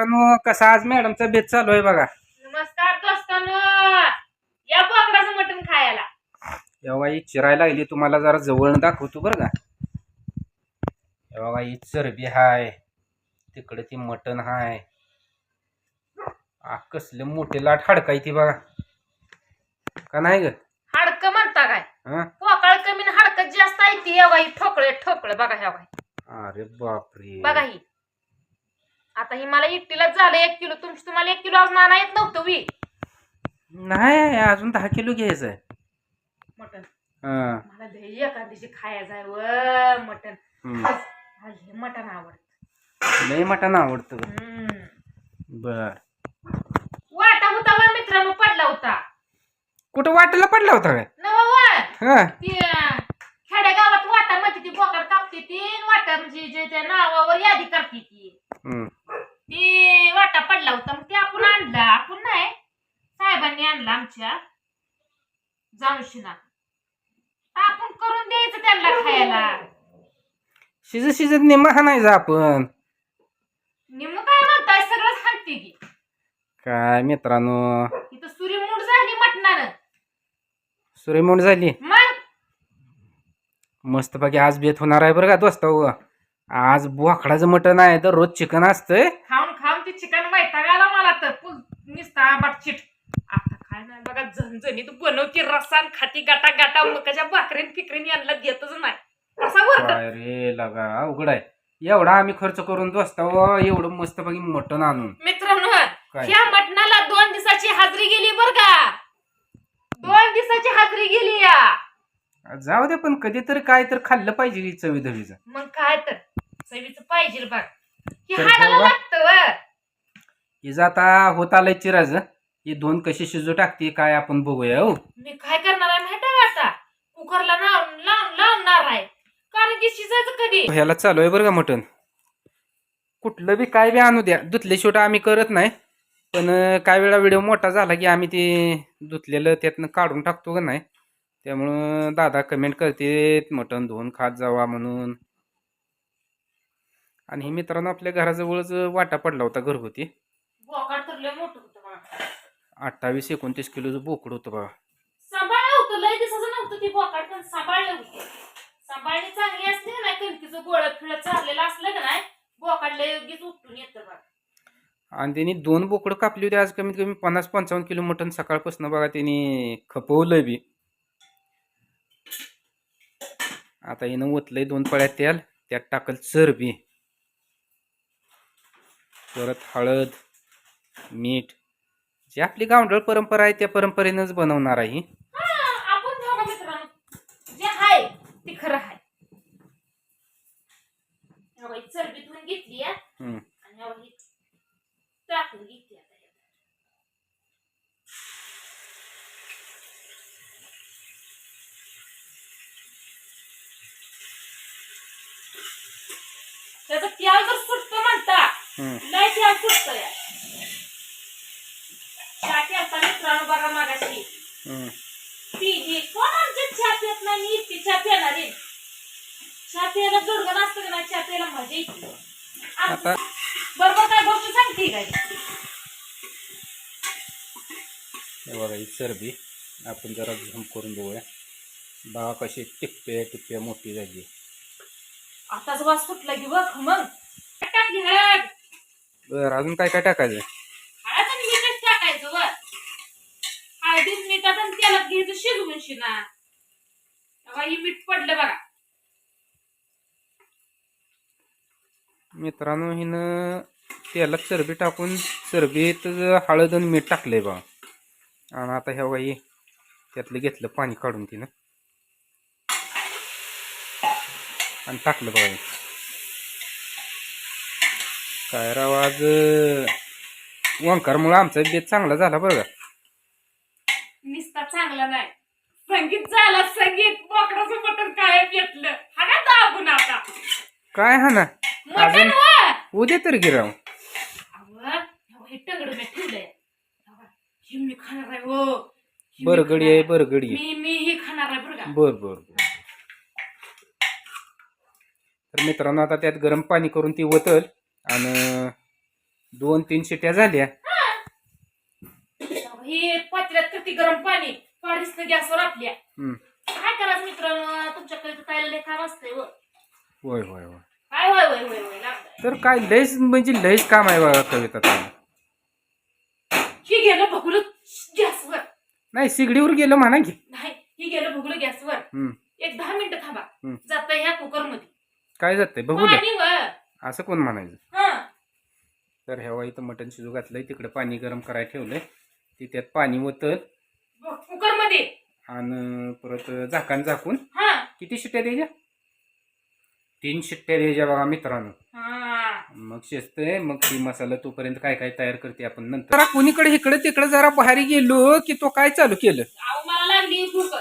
मित्रांनो कसा आज मॅडमचा बेत चालू आहे बघा. नमस्कार दोस्तांनो. या बोकडाचं मटण खायला. तेव्हा ही चिरायला लागली तुम्हाला जरा जवळ दाखवतो बरं का. हे बघा ही चरबी हाय तिकडे ती मटण हाय. आ कसले मोठे लाट हाडकाय ती बघा. का नाही ग? हाडकं म्हणता काय? हा? पोकळ कमी न हाडकं जास्त आहे ती एवढा ही ठोकळे ठोकळे बघा ह्या बाई. अरे बापरे. बघा ही. आता ही मला एकटीलाच झालं एक किलो. तुमची तुम्हाला एक किलो अजून आणा येत नव्हतं वी. नाही अजून दहा किलो घ्यायचं आहे. मटण. हा, मला दही एका दिवशी खायचं आहे व मटण. हम्म. आज हे मटण आवडत. लय मटण आवडतं बरं. वाटा होता व मित्रांनो पडला होता. कुठं वाटेला पडला होता काय? नवा वा. हा. ती अं, खेडेगावात वाटा मध्ये ती बोकड कापते ती वाटा म्हणजे जे त्या नावावर यादी करते ती. हम्म. ती वाटा पडला होता मग ते आपण आणला. आपण नाही. साहेबांनी आणला आमच्या. जाऊशिना आपण करून द्यायचं त्यांना खायला. शिजत शिजत निम्मा हाणायचं आपण. निम काय म्हणताय? सगळंच हाणते की. काय मित्रांनो? इथं सूर्यमूड झाली मटणानं. सूर्यमोड झाली? मग? मस्त बाकी आज बेत होणार आहे बरं का दोस्त आज बोकडाचं मटण आहे तर रोज चिकन असतंय. खाऊन खाऊन ती चिकन वैताग आला मला तर निसता आंबाट चिट. आता काय नाही बघा झणझणीत बनवती रसान खाती गाटा गाटा मकाच्या भाकरीन फिकरीन यांना देतच नाही. कसा वर काय रे लगा अवघड आहे. एवढा आम्ही खर्च करून दोस्त एवढं मस्त बाकी मटण आणून. मित्रांनो काय? या मटणाला दोन दिवसाची हाजरी गेली बर का? दोन दिवसाची हाजरी गेली या. जाऊ दे पण कधीतरी काय तर खाल्लं पाहिजे चवी धवीचं मग काय तर चवीच पाहिजे बघ. हे तर हाडाला ठेवा. लागतं व. हिचं आता होत आलंय चिराज ही दोन कशी शिजू टाकते काय आपण बघूया हो. मी काय करणार आहे माहिती आहे का आता? कुकरला लावून लावून लावणार आहे. कारण की शिजायचं कधी? ह्याला चालू आहे बरं का मटण. कुठलं बी काय बी आणू द्या. धुतले शेवट आम्ही करत नाही. पण अं, काय वेळा व्हिडिओ मोठा झाला की आम्ही ते धुतलेलं त्यातनं काढून टाकतो का नाही? त्यामुळं दादा कमेंट करते मटण धुवून खात जावा म्हणून. आणि हे मित्रांनो आपल्या घराजवळच वाटा पडला होता घरगुती बोकाड तर लय मोठं होतं बघा अठ्ठावीस एकोणतीस किलोचं बोकड होतं बघा. सांभाळलं होतं लय दिवसाचं नव्हतं ती बोकाड पण सांभाळलं होतं. सांभाळणी चांगली असते ना कणकीचं गोळ फिळ चाललेलं असलं का नाही बोकाड लय योग्यच उठून येतं बघा. आणि त्यांनी दोन बोकडं कापली होती आज कमीत कमी पन्नास पंचावन्न किलो मटण सकाळपासून बघा त्यांनी खपवलं बी. आता हिनं ओतलंय दोन पळ्या तेल त्यात टाकल चरबी. परत हळद मीठ जी आपली गावंढळ परंपरा आहे त्या परंपरेनंच बनवणार आहे आपण मित्रांनो जे आहे ते खरं आहे हे बघा, चरबी धुवून घेतली आहे हम्म. आणि हे बघा, टाकून घेतली आता यात. त्याचं सुटतं म्हणता हम्म. लय सुटतं चहा केलता मित्रांनो बघा मागाशी. हम्म. पिली कोण आमच्या चहा पित नाही मी इतकी चहा पिणार आहे. चहा प्यायला जोडगं नसतं का नाही चहा प्यायला मजा येते. आता बरोबर काय गोष्ट सांगते काय? हे बघा ही चरबी. आपण जरा झूम करून बघूया. बघा कशी टिप्प्या टिप्प्या मोठी झाली. आताच वास सुटला की बघ मग. टाकली हळद बरं अजून काय काय टाकायचं हळद आणि मीठच टाकायचं वर हळदीत मीठात आणि तेलात घ्यायचं शिजवून शिना ही मीठ पडलं बघा. मित्रांनो हिनं त्याला चरबी टाकून चरबीत हळद आणि मीठ टाकलंय बा आणि आता ह्या बाई त्यातलं घेतलं पाणी काढून तिनं. आणि टाकलं बघा. काय राव आज ओंकारमुळं आमचा बेत चांगला झाला बरं का? चांगला नाही. संगीत झालं संगीत बोकडाचं मटण काय घेतलं. हा ना दाबून आता. काय हा ना? मटण अजून उद्या तर गिराव. अहो, हे टंगड मी ठेवलंय. अहो, हे मी खाणार आहे हो हे मी बरगडी खाणार आहे बरगडी आहे. मी मी हे खाणार आहे बरं का? बर बर बर. तर मित्रांनो आता त्यात गरम पाणी करून ती वतल आणि दोन तीन शिट्या झाल्या. पातेल्यात किती गरम पाणी पाडीस गॅसवर आपल्या. हम्म. काय करायचं मित्रांनो? तुमच्याकडे तर काय लय काम असतंय व. होय होय होय. काय होय होय होय होय लागतंय. तर काय लयच म्हणजे लयच काम आहे बघा कविता ताई. ही गेलं बघुलं गॅसवर. नाही सिगडीवर गेलो म्हणा की. नाही ही गेलं बघुलं गॅसवर. हम्म. एक दहा मिनिटं थांबा. हम्म. जात ह्या कुकरमध्ये काय जातंय? बघू दे पाणी वर. असं कोण म्हणायचं? हा. तर ह्या इथं मटण शिजू घातलंय तिकडे पाणी गरम करायला ठेवलंय. ते त्यात पाणी होतं. कुकरमध्ये आणि परत झाकण झाकून. हा. किती शिट्ट्या द्यायच्या? तीन शिट्ट्या द्यायच्या बघा मित्रांनो. हा. मग शिजतंय मग ती मसाला तोपर्यंत काय काय तयार करते आपण नंतर. जरा कुणीकडे इकडे तिकडे जरा बाहेर गेलो की तो काय चालू केलं? अहो मला लागली भूक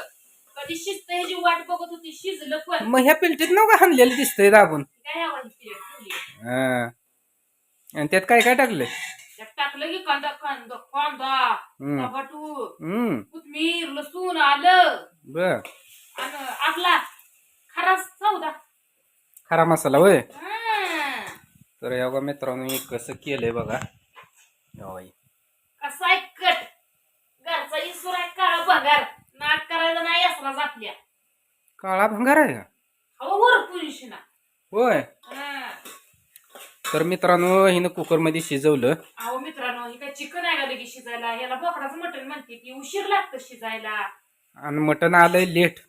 कधी शिजत ह्याची वाट बघत होती शिजलं पण. मग ह्या पिलटीत नव्हतं हाणलेलं दिसतंय दाबून? काय आवाज ठेवली हा. आणि त्यात काय काय टाकलंय त्यात टाकलं की कांदा कांदा कांदा हम्म. टमाटो हम्म. कोथमीर लसूण आलं. बर. आणि आपला खरा खरा मसाला होय? हा. तर या बघा मित्रांनो मी कसं केलंय बघा. कसा आहे कट. घरचा इसुर आहे काळा भंगार. नाक करायला नाही असला काळा भंगार आहे? का वर पुरुषना होय. तर मित्रांनो हिनं कुकरमध्ये शिजवलं. अहो मित्रांनो हे काय चिकन आहे का लगे शिजायला? याला बोकडाचं मटण म्हणते की उशीर लागतं शिजायला. आणि मटण आलंय लेट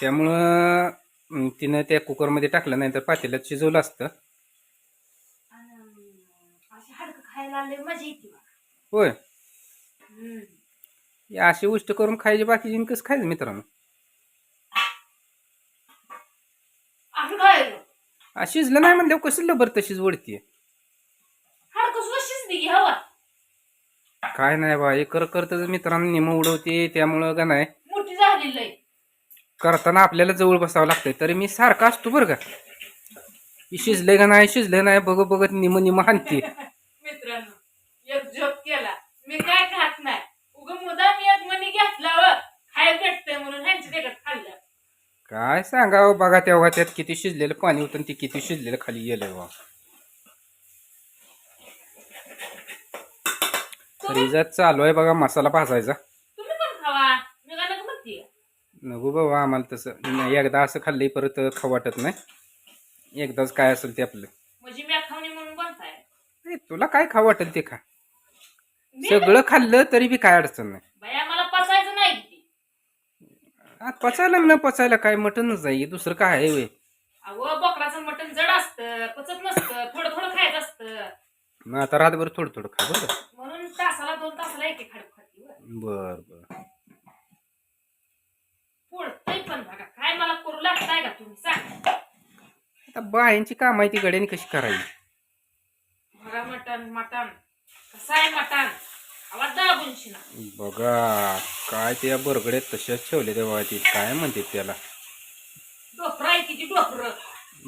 त्यामुळं अं, तिनं त्या कुकरमध्ये टाकलं नाही तर पातेल्यात शिजवलं असतं. आणि अशी हाडकं खायला आले मजा येते बघा. होय. हम्म. हे अशी गोष्ट करून खायची बाकीची कसं खायचं मित्रांनो? असं आ, शिजलं नाही म्हणल्यावर कसं लबर तशीच वडतीये हाडकं सुद्धा शिजली की हवा? काय नाही बा हे कर करतं मित्रांनो निम उडवते त्यामुळं का नाही? मोठी झालेली आहे करताना आपल्याला जवळ बसावं लागतंय तरी मी सारखा असतो बरं का. शिजले का नाही शिजले नाही बघत बघत निम निम हाणते. मित्रांनो एक जोक केला. मी काय खात नाही. उग मुदाम एक मनी घेतला व खायला भेटतंय म्हणून ह्यांच्या देखत खाल्लं. काय सांगावं बघा तेव्हा त्यात किती शिजलेलं पाणी होतं ते किती शिजलेलं खाली गेलं बा फ्रीजात चालू आहे बघा मसाला भाजायचा. नका नको बाबा आम्हाला तसं नाही, एकदा असं खाल्लंय परत खाऊ वाटत नाही. एकदाच काय असेल ते आपलं. म्हणजे तुला काय खाऊ वाटेल ते खा. सगळं खाल्लं तरी बी काय अडचण नाही बया मला पचायचं नाही किती आ, पचायला न पचायला काय मटनच आहे दुसरं काय आहे वे अहो बोकडाचं मटण जड असतं पचत नसतं थोडं थोडं खायचं असतं. मग आता रातभर थोडं थोडं खा बरं का? म्हणून तासाला दोन तासाला एक एक खाती बर बर. पोळतय पण बघा काय मला करू लागताय का तुम्ही सांग. आता बायांची काम आहे ती गड्याने कशी करायची? बघा मटण मटण. कसं आहे मटण? शिना बघा काय त्या बरगड्यात तशाच ठेवले तेव्हा ती. काय म्हणते त्याला?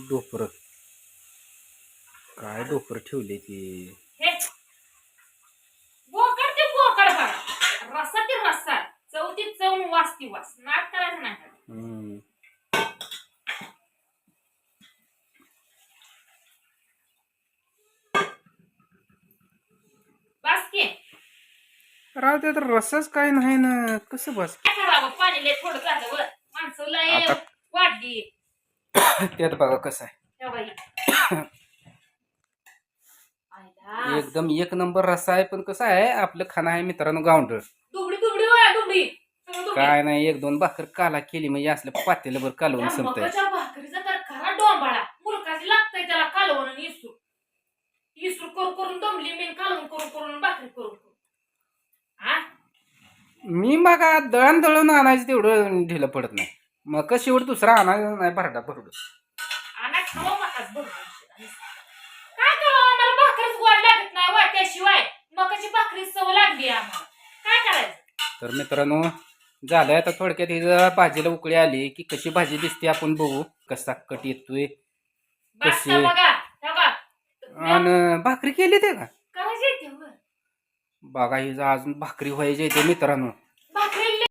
डोपर काय डोपर ठेवले ती? बोकड ते बोकड बघा. रसा ते रसा चौथी चव वास ती वास. नाक करायचं नाही हम्म. बास की राव त्यात रसच काय नाही ना. कसं बस? काय करावं पाणी लय थोडं झालं वर माणसं लय आता- वाढली त्यात बघा कसं आहे. त्या बाई आयला. एकदम एक नंबर रस्सा आहे पण कसं आहे आपलं खाणं आहे मित्रांनो गावंडळ दुबडी दुबडी होय दुबडी. सगळं दुबडी. काय नाही एक दोन भाकर काला केली म्हणजे असलं पातेलं बरं कालवून त्या संपतंय. मकाच्या भाकरीचा तर खरा डोंबाळा. मुलकाची लागतंय त्याला कालवण आणि इसूर इसूर करून करून दमली कालवण करून करून भाकरी करून. मी बघा दळण दळून आणायचं तेवढं ढिलं पडत नाही. मग कशी एवढं दुसरा आणायचं नाही भरडा भरड. आणा खावा मकाच बरोबर काय करावं आम्हाला? भाकरीच गोड लागत नाही वा त्याशिवाय मकाची भाकरी सव लागली आम्हाला. काय करायचं? तर मित्रांनो झालंय आता थोडक्यात ही भाजीला उकळी आली की कशी भाजी दिसते आपण बघू. कसा कट येतोय कशी? आणि भाकरी केली ते का. बघा ही अजून भाकरी व्हायची ते मित्रांनो.